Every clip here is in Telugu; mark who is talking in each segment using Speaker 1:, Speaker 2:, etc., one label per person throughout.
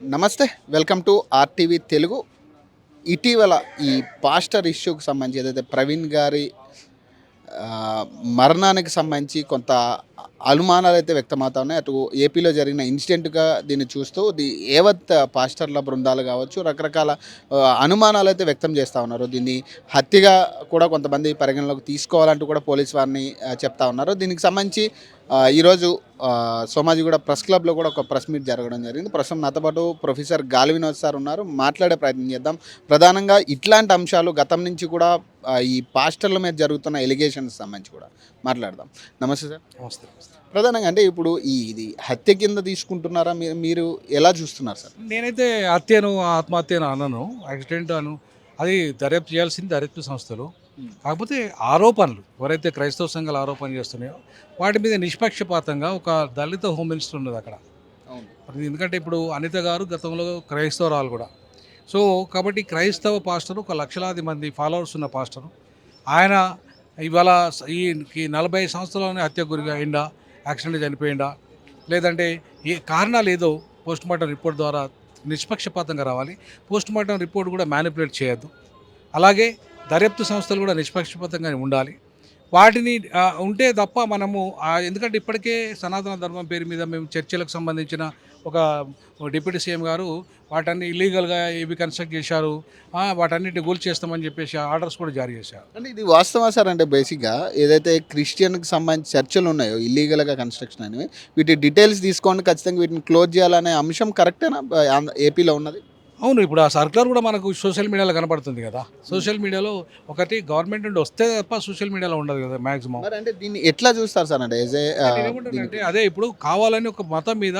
Speaker 1: నమస్తే వెల్కమ్ టు ఆర్టీవీ తెలుగు. ఇటీవల ఈ పాస్టర్ ఇష్యూకి సంబంధించి ఏదైతే ప్రవీణ్ గారి మరణానికి సంబంధించి కొంత అనుమానాలు అయితే వ్యక్తమవుతా ఉన్నాయి అటు ఏపీలో జరిగిన ఇన్సిడెంట్గా దీన్ని చూస్తూ ది ఏవత్ పాస్టర్ల బృందాలు కావచ్చు రకరకాల అనుమానాలు అయితే వ్యక్తం చేస్తూ ఉన్నారు. దీన్ని హత్యగా కూడా కొంతమంది పరిగణలోకి తీసుకోవాలంటూ కూడా పోలీస్ వారిని చెప్తా ఉన్నారు. దీనికి సంబంధించి ఈరోజు సోమాజీ సోమాజిగూడ ప్రెస్ క్లబ్లో కూడా ఒక ప్రెస్ మీట్ జరగడం జరిగింది. ప్రస్తుతం నాతో పాటు ప్రొఫెసర్ గాలి వినోద్ సార్ ఉన్నారు. మాట్లాడే ప్రయత్నం చేద్దాం. ప్రధానంగా ఇట్లాంటి అంశాలు గతం నుంచి కూడా ఈ పాస్టర్ల మీద జరుగుతున్న ఎలిగేషన్స్ సంబంధించి కూడా మాట్లాడదాం. నమస్తే సార్.
Speaker 2: నమస్తే
Speaker 1: ప్రధానంగా అంటే ఇప్పుడు ఈ ఇది హత్య కింద తీసుకుంటున్నారా? మీరు మీరు ఎలా చూస్తున్నారు సార్?
Speaker 2: నేనైతే హత్యను ఆత్మహత్యను అనను. యాక్సిడెంట్ అను. అది దర్యాప్తు చేయాల్సింది దర్యాప్తు సంస్థలు. కాకపోతే ఆరోపణలు ఎవరైతే క్రైస్తవ సంఘాలు ఆరోపణ చేస్తున్నాయో వాటి మీద నిష్పక్షపాతంగా ఒక దళిత హోమ్ మినిస్టర్ ఉన్నది అక్కడ. ఎందుకంటే ఇప్పుడు అనిత గారు గతంలో క్రైస్తవరాలు కూడా. సో కాబట్టి క్రైస్తవ పాస్టర్ ఒక లక్షలాది మంది ఫాలోవర్స్ ఉన్న పాస్టరు. ఆయన ఇవాళ ఈ ఈ నలభై సంవత్సరాలనే హత్య గురిగా అయిందా యాక్సిడెంట్ చనిపోయిందా లేదంటే ఏ కారణాలు ఏదో పోస్ట్ మార్టం రిపోర్ట్ ద్వారా నిష్పక్షపాతంగా రావాలి. పోస్ట్ మార్టం రిపోర్ట్ కూడా మ్యానిపులేట్ చేయొద్దు. అలాగే దర్యాప్తు సంస్థలు కూడా నిష్పక్షపాతంగా ఉండాలి. వాటిని ఉంటే తప్ప మనము ఎందుకంటే ఇప్పటికే సనాతన ధర్మం పేరు మీద మేము చర్చలకు సంబంధించిన ఒక డిప్యూటీ సీఎం గారు వాటన్ని ఇల్లీగల్గా ఏవి కన్స్ట్రక్ట్ చేశారు ఆ, వాటన్నిటిని గోల్ చేస్తామని చెప్పేసి ఆర్డర్స్ కూడా జారీ చేశారు.
Speaker 1: అంటే ఇది వాస్తవా సార్ అంటే బేసిక్గా ఏదైతే క్రిస్టియన్కి సంబంధించి చర్చలు ఉన్నాయో ఇల్లీగల్గా కన్స్ట్రక్షన్ అనేవి వీటి డీటెయిల్స్ తీసుకోండి ఖచ్చితంగా వీటిని క్లోజ్ చేయాలనే అంశం కరెక్టేనా ఏపీలో ఉన్నది?
Speaker 2: అవును ఇప్పుడు ఆ సర్కులర్ కూడా మనకు సోషల్ మీడియాలో కనపడుతుంది కదా. సోషల్ మీడియాలో ఒకటి గవర్నమెంట్ నుండి వస్తే తప్ప సోషల్ మీడియాలో ఉండదు కదా మ్యాక్సిమం
Speaker 1: మరి అంటే దీన్ని ఎట్లా చూస్తారు సార్? అంటే
Speaker 2: అదే ఇప్పుడు కావాలని ఒక మతం మీద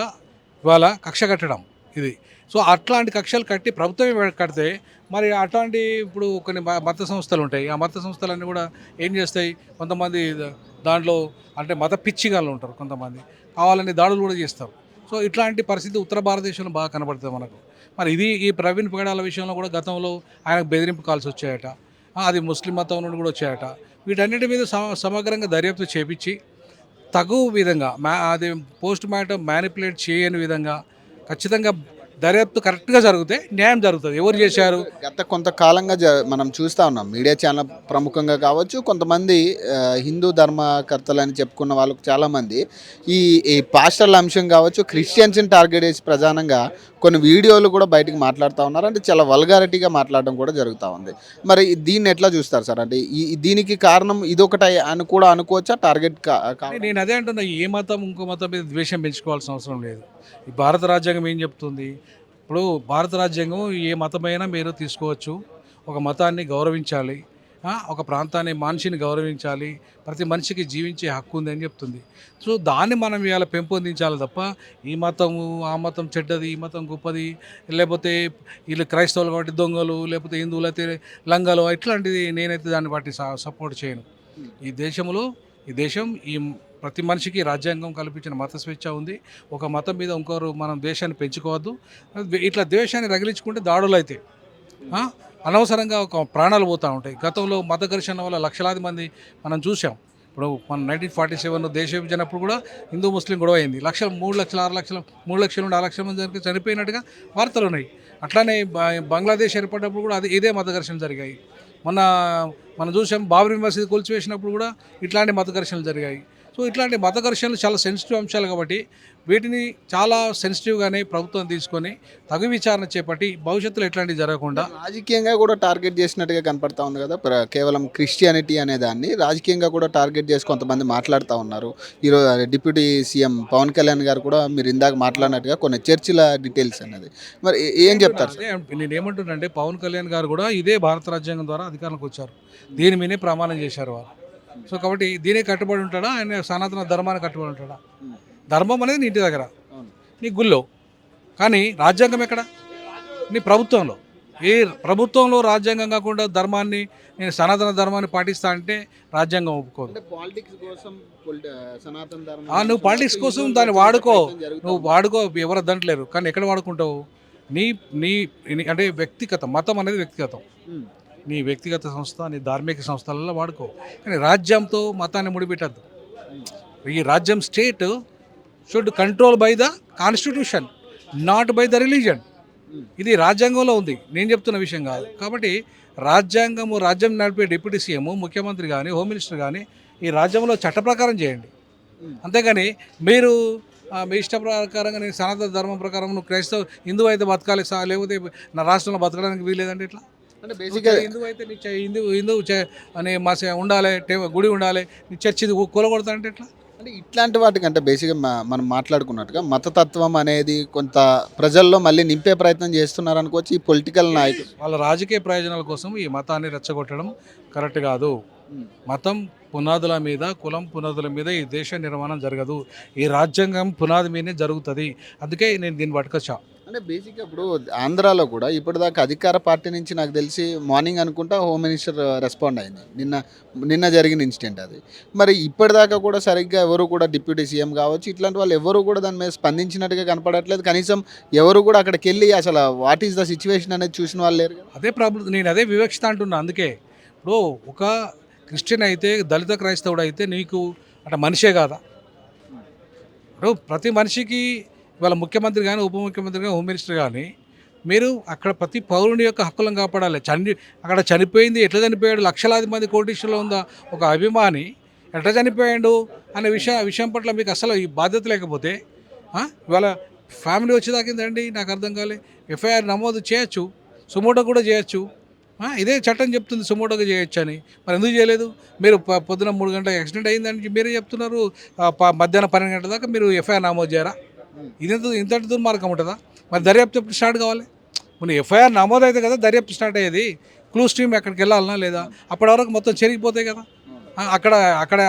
Speaker 2: ఇవాళ కక్ష కట్టడం ఇది. సో అట్లాంటి కక్షలు కట్టి ప్రభుత్వమే కడితే మరి అట్లాంటి ఇప్పుడు కొన్ని మత సంస్థలు ఉంటాయి. ఆ మత సంస్థలన్నీ కూడా ఏం చేస్తాయి? కొంతమంది దాంట్లో అంటే మత పిచ్చిగాళ్ళు ఉంటారు కొంతమంది. కావాలని దాడులు కూడా చేస్తారు. సో ఇట్లాంటి పరిస్థితి ఉత్తర భారతదేశంలో బాగా కనబడుతుంది మనకు. మరి ఇది ఈ ప్రవీణ్ పగడాల విషయంలో కూడా గతంలో ఆయనకు బెదిరింపు కాల్సి వచ్చాయట. అది ముస్లిం మతం నుండి కూడా వచ్చాయట. వీటన్నిటి మీద సమ- సమగ్రంగా దర్యాప్తు చేపించి తగు విధంగా మా అది పోస్ట్ మార్టం మ్యానిపులేట్ చేయని విధంగా ఖచ్చితంగా దర్యాప్తు కరెక్ట్గా జరిగితే న్యాయం జరుగుతుంది. ఎవరు చేశారు?
Speaker 1: గత కొంతకాలంగా మనం చూస్తూ ఉన్నాం. మీడియా ఛానల్ ప్రముఖంగా కావచ్చు కొంతమంది హిందూ ధర్మకర్తలు అని చెప్పుకున్న వాళ్ళకు చాలామంది ఈ ఈ పాస్టర్ల అంశం కావచ్చు క్రిస్టియన్స్ని టార్గెట్ చేసి ప్రధానంగా కొన్ని వీడియోలు కూడా బయటికి మాట్లాడుతూ ఉన్నారు. అంటే చాలా వల్గారిటీగా మాట్లాడడం కూడా జరుగుతూ ఉంది. మరి దీన్ని ఎట్లా చూస్తారు సార్? అంటే ఈ దీనికి కారణం ఇదొకటి అని కూడా అనుకోవచ్చా? టార్గెట్
Speaker 2: నేను అదే అంటున్నా ఏ మతం ఇంకో మతం మీద ద్వేషం పెంచుకోవాల్సిన అవసరం లేదు. ఈ భారత రాజ్యాంగం ఏం చెప్తుంది? ఇప్పుడు భారత రాజ్యాంగం ఏ మతమైనా మీరు తీసుకోవచ్చు. ఒక మతాన్ని గౌరవించాలి. ఒక ప్రాంతాన్ని మనిషిని గౌరవించాలి. ప్రతి మనిషికి జీవించే హక్కు ఉంది అని చెప్తుంది. సో దాన్ని మనం ఇవాళ పెంపొందించాలి తప్ప ఈ మతము ఆ మతం చెడ్డది ఈ మతం గొప్పది లేకపోతే వీళ్ళు క్రైస్తవులు కాబట్టి దొంగలు లేకపోతే హిందువులు అయితే లంగాలు ఇట్లాంటిది నేనైతే దాన్ని బట్టి సపోర్ట్ చేయను. ఈ దేశంలో ఈ దేశం ఈ ప్రతి మనిషికి రాజ్యాంగం కల్పించిన మత స్వేచ్ఛ ఉంది. ఒక మతం మీద ఇంకోరు మనం దేశాన్ని పెంచుకోవద్దు. ఇట్లా ద్వేషాన్ని రగిలించుకుంటే దాడులు అయితే అనవసరంగా ఒక ప్రాణాలు పోతూ ఉంటాయి. గతంలో మత ఘర్షణ వల్ల లక్షలాది మంది మనం చూసాం ఇప్పుడు మన నైన్టీన్ ఫార్టీ సెవెన్ దేశ విభజనప్పుడు కూడా హిందూ ముస్లిం గొడవ అయింది. లక్షలు మూడు లక్షల ఆరు లక్షల మూడు లక్షల నుండి ఆరు లక్షల మంది చనిపోయినట్టుగా వార్తలు ఉన్నాయి. అట్లానే బంగ్లాదేశ్ ఏర్పడినప్పుడు కూడా అది ఇదే మత ఘర్షణ జరిగాయి. మొన్న మనం చూసాం బాబ్రీ మసీద్ కూల్చివేసినప్పుడు కూడా ఇట్లాంటి మత ఘర్షణలు జరిగాయి. సో ఇట్లాంటి మత ఘర్షణలు చాలా సెన్సిటివ్ అంశాలు కాబట్టి వీటిని చాలా సెన్సిటివ్గానే ప్రభుత్వం తీసుకొని తగు విచారణ చేపట్టి భవిష్యత్తులో ఇట్లాంటివి జరగకుండా
Speaker 1: రాజకీయంగా కూడా టార్గెట్ చేసినట్టుగా కనపడతా ఉంది కదా. కేవలం క్రిస్టియానిటీ అనే దాన్ని రాజకీయంగా కూడా టార్గెట్ చేసి కొంతమంది మాట్లాడుతూ ఉన్నారు. ఈరోజు డిప్యూటీ సీఎం పవన్ కళ్యాణ్ గారు కూడా మీరు ఇందాక మాట్లాడినట్టుగా కొన్ని చర్చిల డీటెయిల్స్ అనేది మరి ఏ- చెప్తారు
Speaker 2: నేను ఏమంటున్నానంటే పవన్ కళ్యాణ్ గారు కూడా ఇదే భారత రాజ్యాంగం ద్వారా అధికారంలోకి వచ్చారు. దీని మీదే ప్రమాణం చేశారు వారు? సో కాబట్టి దీనే కట్టుబడి ఉంటాడా? ఆయన సనాతన ధర్మానికి కట్టుబడి ఉంటాడా? ధర్మం అనేది నీ ఇంటి దగ్గర. నీ గుళ్ళో. కానీ రాజ్యాంగం ఎక్కడ? నీ ప్రభుత్వంలో. ఏ ప్రభుత్వంలో రాజ్యాంగం కాకుండా ధర్మాన్ని నేను సనాతన ధర్మాన్ని పాటిస్తా అంటే రాజ్యాంగం ఒప్పుకోదు. నువ్వు పాలిటిక్స్ కోసం దాన్ని వాడుకో. నువ్వు వాడుకో ఎవరు దంటలేరు కానీ ఎక్కడ వాడుకుంటావు? నీ నీ అంటే వ్యక్తిగత మతం అనేది వ్యక్తిగతం. నీ వ్యక్తిగత సంస్థ నీ ధార్మిక సంస్థలలో వాడుకో. కానీ రాజ్యంతో మతాన్ని ముడిపెట్టద్దు. ఈ రాజ్యం state should control by the constitution not by the religion. ఇది రాజ్యాంగంలో ఉంది. నేను చెప్తున్న విషయం కాదు. కాబట్టి రాజ్యాంగము రాజ్యం నడిపే డిప్యూటీ సీఎం ముఖ్యమంత్రి కానీ హోమ్ మినిస్టర్ కానీ ఈ రాజ్యంలో చట్ట ప్రకారం చేయండి. అంతేగాని మీరు మీ ఇష్ట ప్రకారంగా నేను సనాతన ధర్మం ప్రకారం నువ్వు క్రైస్తవ హిందువు అయితే బతకాలి సా- లేకపోతే నా రాష్ట్రంలో బతకడానికి వీలేదండి ఇట్లా
Speaker 1: అంటే బేసిక్గా
Speaker 2: హిందువు అయితే నీ చ- హిందూ హిందూ అని మా ఉండాలి గుడి ఉండాలి నీ చర్చి కూలగొడతానంటే ఎట్లా?
Speaker 1: అంటే ఇట్లాంటి వాటికంటే బేసిక్గా మనం మాట్లాడుకున్నట్టుగా మతతత్వం అనేది కొంత ప్రజల్లో మళ్ళీ నింపే ప్రయత్నం చేస్తున్నారు అనుకోవచ్చు ఈ పొలిటికల్ నాయకులు
Speaker 2: వాళ్ళ రాజకీయ ప్రయోజనాల కోసం ఈ మతాన్ని రెచ్చగొట్టడం కరెక్ట్ కాదు. మతం పునాదుల మీద కులం పునాదుల మీద ఈ దేశ నిర్మాణం జరగదు. ఈ రాజ్యాంగం పునాది మీదనే జరుగుతుంది. అందుకే నేను దీన్ని పట్టుకొచ్చా.
Speaker 1: అంటే బేసిక్గా ఇప్పుడు ఆంధ్రాలో కూడా ఇప్పటిదాకా అధికార పార్టీ నుంచి నాకు తెలిసి మార్నింగ్ అనుకుంటా హోమ్ మినిస్టర్ రెస్పాండ్ అయింది. నిన్న నిన్న జరిగిన ఇన్సిడెంట్ అది. మరి ఇప్పటిదాకా కూడా సరిగ్గా ఎవరు కూడా డిప్యూటీ సీఎం కావచ్చు ఇట్లాంటి వాళ్ళు ఎవరు కూడా దాని మీద స్పందించినట్టుగా కనపడట్లేదు. కనీసం ఎవరు కూడా అక్కడికి వెళ్ళి అసలు వాట్ ఈస్ ద సిచ్యువేషన్ అనేది చూసిన వాళ్ళు లేరు
Speaker 2: అదే ప్రాబ్లం నేను అదే వివక్షత అంటున్నా. అందుకే ఇప్పుడు ఒక క్రిస్టియన్ అయితే దళిత క్రైస్తవుడు అయితే నీకు అంటే మనిషే కాదా? ఇప్పుడు ప్రతి మనిషికి ఇవాళ ముఖ్యమంత్రి కానీ ఉప ముఖ్యమంత్రి కానీ హోమ్ మినిస్టర్ కానీ మీరు అక్కడ ప్రతి పౌరుని యొక్క హక్కులను కాపాడాలి. చని అక్కడ చనిపోయింది ఎట్లా చనిపోయాడు? లక్షలాది మంది కోటీశ్వరులో ఉందా ఒక అభిమాని ఎట్లా చనిపోయాడు? అనే విషయం విషయం పట్ల మీకు అసలు ఈ బాధ్యత లేకపోతే ఇవాళ ఫ్యామిలీ వచ్చేదాకిందండి నాకు అర్థం కాలే. ఎఫ్ఐఆర్ నమోదు చేయొచ్చు. సుమోటో కూడా చేయొచ్చు. ఇదే చట్టం చెప్తుంది సుమోటోగా చేయొచ్చు అని. మరి ఎందుకు చేయలేదు? మీరు పొద్దున మూడు గంటల యాక్సిడెంట్ అయిందని మీరే చెప్తున్నారు. మధ్యాహ్నం పన్నెండు గంటల దాకా మీరు ఎఫ్ఐఆర్ నమోదు చేయరా ఇదెంత ఇంతటి దుర్మార్గం ఉంటుందా? మరి దర్యాప్తు ఎప్పుడు స్టార్ట్ కావాలి? మన ఎఫ్ఐఆర్ నమోదు అయితే కదా దర్యాప్తు స్టార్ట్ అయ్యేది. క్లూస్ టీమ్ ఎక్కడికి వెళ్ళాలన్నా లేదా? అప్పటి వరకు మొత్తం చెరిగిపోతాయి కదా. అక్కడ అక్కడ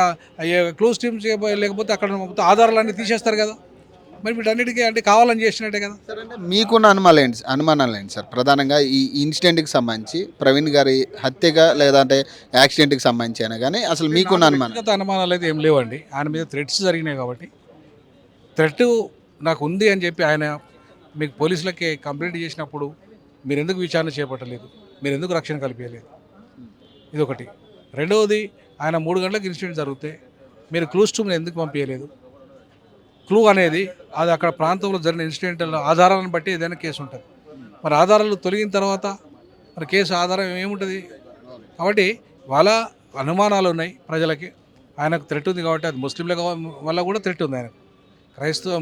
Speaker 2: క్లూస్ టీమ్ లేకపోతే అక్కడ మొత్తం ఆధారాలన్నీ తీసేస్తారు కదా. మరి వీటన్నిటికీ అంటే కావాలని చేసినట్టే కదా.
Speaker 1: సార్ అంటే మీకున్న అనుమానాలు ఏంటి? అనుమానాలు ఏంటి సార్? ప్రధానంగా ఈ ఇన్సిడెంట్కి సంబంధించి ప్రవీణ్ గారి హత్యగా లేదంటే యాక్సిడెంట్కి సంబంధించి అయినా కానీ అసలు మీకున్న అనుమానం
Speaker 2: అనుమానాలు? అయితే ఏం లేవండి. ఆయన మీద థ్రెట్స్ జరిగినాయి కాబట్టి. థ్రెట్ నాకు ఉంది అని చెప్పి ఆయన మీకు పోలీసులకి కంప్లైంట్ చేసినప్పుడు మీరు ఎందుకు విచారణ చేపట్టలేదు? మీరు ఎందుకు రక్షణ కల్పించలేదు? ఇది ఒకటి రెండవది ఆయన మూడు గంటలకు ఇన్సిడెంట్ జరిగితే మీరు క్లూస్ టూమ్ని ఎందుకు పంపించలేదు? క్లూ అనేది అది అక్కడ ప్రాంతంలో జరిగిన ఇన్సిడెంట్లో ఆధారాలను బట్టి ఏదైనా కేసు ఉంటుంది. మరి ఆధారాలు తొలగిన తర్వాత మరి కేసు ఆధారం ఏముంటుంది? కాబట్టి వాళ్ళ అనుమానాలు ఉన్నాయి ప్రజలకి. ఆయనకు థ్రెట్ ఉంది కాబట్టి అది ముస్లింల వల్ల కూడా థ్రెట్ ఉంది ఆయనకు. క్రైస్తవ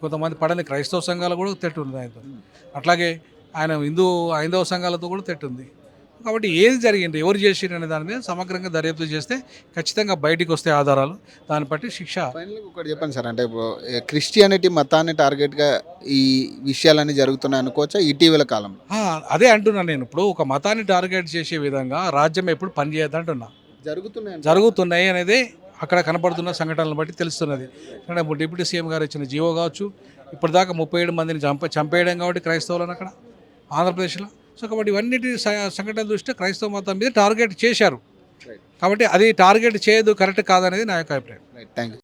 Speaker 2: కొంతమంది పడని క్రైస్తవ సంఘాలు కూడా ఉంది ఆయనతో అట్లాగే ఆయన హిందూ హైందవ సంఘాలతో కూడా ఉంది కాబట్టి ఏది జరిగింది ఎవరు చేసిండ్రు అనే దాని మీద సమగ్రంగా దర్యాప్తు చేస్తే ఖచ్చితంగా బయటికి వస్తే ఆధారాలు. దాన్ని బట్టి శిక్ష.
Speaker 1: ఒకటి చెప్పండి సార్ అంటే ఇప్పుడు క్రిస్టియానిటీ మతాన్ని టార్గెట్గా ఈ విషయాలన్నీ జరుగుతున్నాయి అనుకోవచ్చా ఇటీవల కాలంలో?
Speaker 2: ఆ, అదే అంటున్నాను నేను. ఇప్పుడు ఒక మతాన్ని టార్గెట్ చేసే విధంగా రాజ్యం ఎప్పుడు పనిచేయదు అంటున్నా.
Speaker 1: జరుగుతున్నాయి
Speaker 2: జరుగుతున్నాయి అనేది అక్కడ కనపడుతున్న సంఘటనలను బట్టి తెలుస్తున్నది. డిప్యూటీ సీఎం గారు ఇచ్చిన జీవో కావచ్చు ఇప్పటిదాకా ముప్పై ఏడు మందిని చంప చంపేయడం కాబట్టి క్రైస్తవులను అక్కడ ఆంధ్రప్రదేశ్లో. సో కాబట్టి ఇవన్నిటి సంఘటన దృష్ట్యా క్రైస్తవ మతం మీద టార్గెట్ చేశారు. కాబట్టి అది టార్గెట్ చేయదు కరెక్ట్ కాదనేది నా యొక్క అభిప్రాయం.
Speaker 1: Thank you